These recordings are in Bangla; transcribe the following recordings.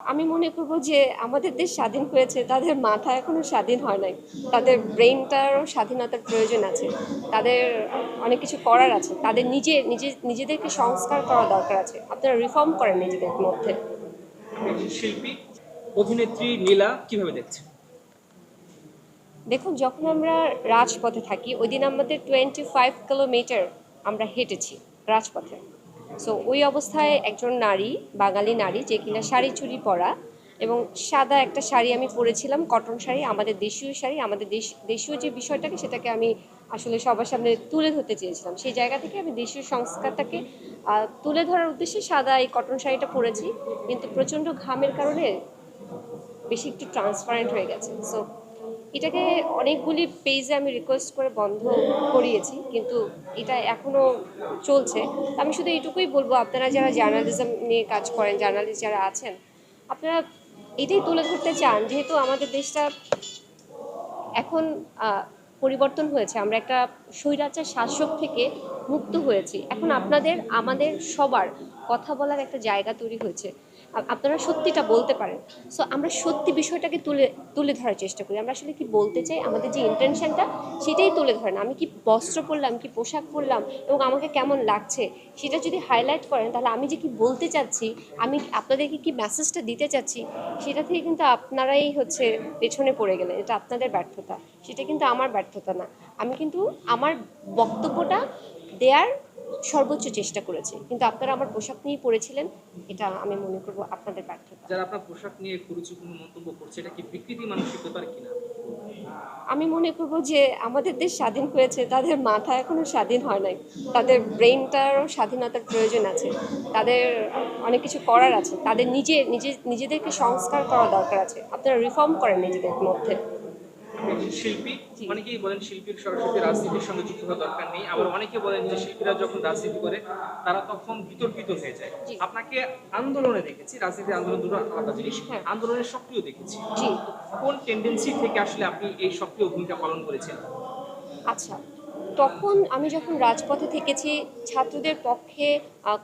আমি মনে করব যে আমাদের দেশ স্বাধীন হয়েছে তাদের মাথা এখনও স্বাধীন হয় নাই। তাদের ব্রেনটারও স্বাধীনতার প্রয়োজন আছে। তাদের অনেক কিছু করার আছে। তাদের নিজে নিজে নিজেদেরকে সংস্কার করা দরকার আছে। আপনারা রিফর্ম করেন নিজেদের মধ্যে। শিল্পী অভিনেত্রী নীলা কীভাবে দেখছে দেখুন যখন আমরা রাজপথে থাকি ওই দিন আমাদের টোয়েন্টি ফাইভ কিলোমিটার আমরা হেঁটেছি রাজপথে। সো ওই অবস্থায় একজন নারী, বাঙালি নারী, যে কিনা শাড়ি চুরি পরা এবং সাদা একটা শাড়ি আমি পরেছিলাম, কটন শাড়ি, আমাদের দেশীয় শাড়ি, আমাদের দেশ, দেশীয় যে বিষয়টাকে সেটাকে আমি আসলে সবার সামনে তুলে ধরতে চেয়েছিলাম। সেই জায়গা থেকে আমি দেশীয় সংস্কারটাকে তুলে ধরার উদ্দেশ্যে সাদা এই কটন শাড়িটা পরেছি, কিন্তু প্রচণ্ড ঘামের কারণে বেশি একটু ট্রান্সপারেন্ট হয়ে গেছে। সো এটাকে অনেকগুলি পেজে আমি রিকোয়েস্ট করে বন্ধ করিয়েছি, কিন্তু এটা এখনও চলছে। আমি শুধু এইটুকুই বলব, আপনারা যারা জার্নালিজম নিয়ে কাজ করেন জার্নালিস্ট যারা আছেন, আপনারা এটাই তুলে ধরতে চান, যেহেতু আমাদের দেশটা এখন পরিবর্তন হয়েছে। আমরা একটা স্বৈরাচার শাসক থেকে মুক্ত হয়েছি। এখন আপনাদের, আমাদের সবার কথা বলার একটা জায়গা তৈরি হয়েছে। আপনারা সত্যিটা বলতে পারেন। সো আমরা সত্যি বিষয়টাকে তুলে তুলে ধরার চেষ্টা করি। আমরা আসলে কি বলতে চাই, আমাদের যে ইন্টেনশনটা সেটাই তুলে ধরেন। আমি কি বস্ত্র পরলাম, কি পোশাক পরলাম এবং আমাকে কেমন লাগছে, সেটা যদি হাইলাইট করেন, তাহলে আমি যে কি বলতে চাচ্ছি, আমি আপনাদেরকে কি মেসেজটা দিতে চাচ্ছি, সেটা থেকে কিন্তু আপনারাই হচ্ছে পেছনে পড়ে গেলেন। এটা আপনাদের ব্যর্থতা, সেটা কিন্তু আমার ব্যর্থতা না। আমি কিন্তু আমার বক্তব্যটা দেওয়ার সর্বোচ্চ চেষ্টা করেছে। কিন্তু আপনারা আমার পোশাক নিয়ে পড়েছিলেন এটা আমি মনে করব আপনাদের ব্যর্থতা। যারা আপনার পোশাক নিয়ে কুরুচিপূর্ণ মন্তব্য করছে এটা কি বিকৃতি মানসিকতার কিনা? আমি মনে করব যে আমাদের দেশ স্বাধীন হয়েছে তাদের মাথা এখনও স্বাধীন হয় নাই। তাদের ব্রেনটারও স্বাধীনতার প্রয়োজন আছে। তাদের অনেক কিছু করার আছে। তাদের নিজে নিজে নিজেদেরকে সংস্কার করা দরকার আছে। আপনারা রিফর্ম করেন নিজেদের মধ্যে। শিল্পী অনেকেই বলেন শিল্পীর সরাসরি রাজনীতির সঙ্গে যুক্ত হওয়ার দরকার নেই। আবার অনেকে বলেন যে শিল্পীরা যখন রাজনীতি করে তারা তখন বিতর্কিত হয়ে যায়। আপনাকে আন্দোলনে দেখেছি রাজনীতি আন্দোলন দুটো আলাদা জিনিস। হ্যাঁ। আন্দোলনের সক্রিয় দেখেছি। কোন টেন্ডেন্সি থেকে আসলে আপনি এই সক্রিয় ভূমিকা পালন করেছেন? আচ্ছা তখন আমি যখন রাজপথে থেকেছি ছাত্রদের পক্ষে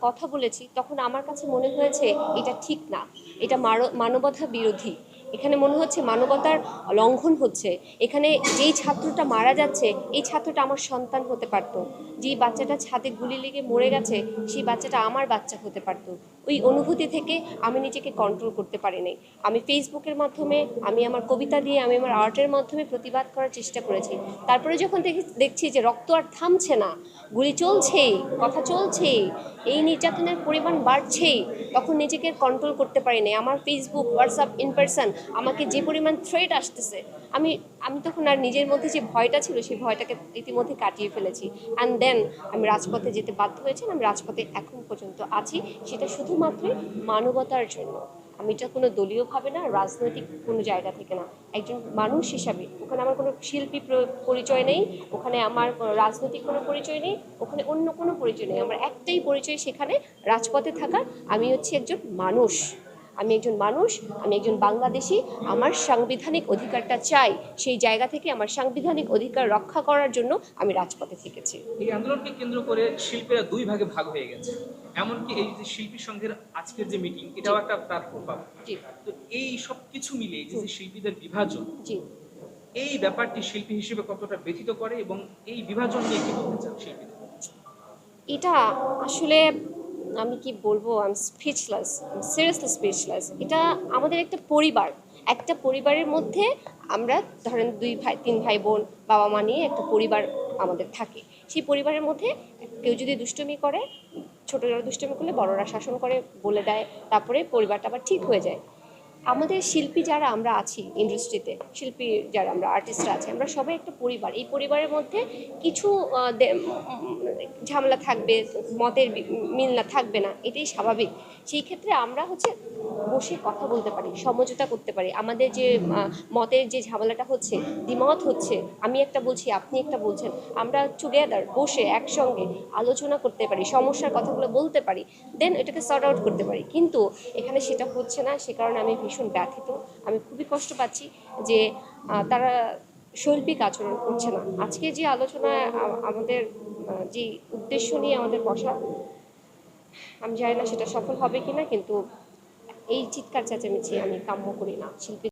কথা বলেছি তখন আমার কাছে মনে হয়েছে এটা ঠিক না। এটা মানবতা বিরোধী। এখানে মনে হচ্ছে মানবতার লঙ্ঘন হচ্ছে। এখানে যেই ছাত্রটা মারা যাচ্ছে, এই ছাত্রটা আমার সন্তান হতে পারতো। যেই বাচ্চাটা ছাদে গুলি লেগে মরে গেছে, সেই বাচ্চাটা আমার বাচ্চা হতে পারতো। ওই অনুভূতি থেকে আমি নিজেকে কন্ট্রোল করতে পারিনি। আমি ফেসবুকের মাধ্যমে, আমি আমার কবিতা দিয়ে, আমি আমার আর্টের মাধ্যমে প্রতিবাদ করার চেষ্টা করেছি। তারপরে যখন দেখি- দেখছি যে রক্ত আর থামছে না, গুলি চলছেই, কথা চলছেই, এই নির্যাতনের পরিমাণ বাড়ছেই, তখন নিজেকে কন্ট্রোল করতে পারিনি। আমার ফেসবুক হোয়াটসঅ্যাপ ইন পার্সন আমাকে যে পরিমাণ থ্রেট আসতেছে, আমি আমি তখন আর নিজের মধ্যে যে ভয়টা ছিল, সেই ভয়টাকে ইতিমধ্যে কাটিয়ে ফেলেছি। অ্যান্ড দেন আমি রাজপথে যেতে বাধ্য হয়েছি আমি রাজপথে এখন পর্যন্ত আছি। সেটা শুধুমাত্র মানবতার জন্য। আমি এটা কোনো দলীয়ভাবে না, রাজনৈতিক কোনো জায়গা থেকে না। একজন মানুষ হিসাবে। ওখানে আমার কোনো শিল্পী পরিচয় নেই। ওখানে আমার রাজনৈতিক কোনো পরিচয় নেই। ওখানে অন্য কোনো পরিচয় নেই। আমার একটাই পরিচয় সেখানে রাজপথে থাকার। আমি হচ্ছে একজন মানুষ। আমি একজন মানুষ আমি একজন বাংলাদেশি আমার সাংবিধানিক অধিকারটা চাই সেই জায়গা থেকে আমার সাংবিধানিক অধিকার রক্ষা করার জন্য আমি রাজপথে থেকেছি। এই আন্দোলনকে কেন্দ্র করে শিল্পীরা দুই ভাগে ভাগ হয়ে গেছে। এমনকি এই যে শিল্পী সংঘের আজকের যে মিটিং এটাও একটা তার প্রভাব। তো এই সব কিছু মিলে যে শিল্পীদের বিভাজন জি। এই ব্যাপারটি শিল্পী হিসেবে কতটা ব্যথিত করে এবং এই বিভাজন নিয়ে কি বলতে চান শিল্পীদের এটা আসলে আমি কি বলব? আমি স্পিচলেস সিরিয়াসলি স্পিচলেস এটা আমাদের একটা পরিবার। একটা পরিবারের মধ্যে আমরা ধরেন দুই ভাই, তিন ভাই বোন, বাবা মা নিয়ে একটা পরিবার আমাদের থাকে। সেই পরিবারের মধ্যে কেউ যদি দুষ্টমি করে, ছোটোরা দুষ্টমি করলে বড়রা শাসন করে বলে দেয়, তারপরে পরিবারটা আবার ঠিক হয়ে যায়। আমাদের শিল্পী যারা আমরা আছি ইন্ডাস্ট্রিতে শিল্পী যারা আমরা আর্টিস্টরা আছি, আমরা সবাই একটা পরিবার। এই পরিবারের মধ্যে কিছু ঝামেলা থাকবে, মতের মিল না থাকবে না, এটাই স্বাভাবিক। সেই ক্ষেত্রে আমরা হচ্ছে বসে কথা বলতে পারি, সমঝোতা করতে পারি। আমাদের যে মতের যে ঝামেলাটা হচ্ছে, দ্বিমত হচ্ছে, আমি একটা বলছি, আপনি একটা বলছেন, আমরা টুগেদার বসে একসঙ্গে আলোচনা করতে পারি, সমস্যার কথাগুলো বলতে পারি দেন এটাকে সর্ট আউট করতে পারি। কিন্তু এখানে সেটা হচ্ছে না, সে কারণে আমি ভীষণ ব্যথিত। আমি খুবই কষ্ট পাচ্ছি যে তারা শৈল্পিক আচরণ করছে না। আজকে যে আলোচনা আমাদের যে উদ্দেশ্য নিয়ে আমাদের বসা, আমি জানি না সেটা সফল হবে কিনা, কিন্তু এই চিৎকার চেঁচামেচি আমি কাম্য করি না শিল্পী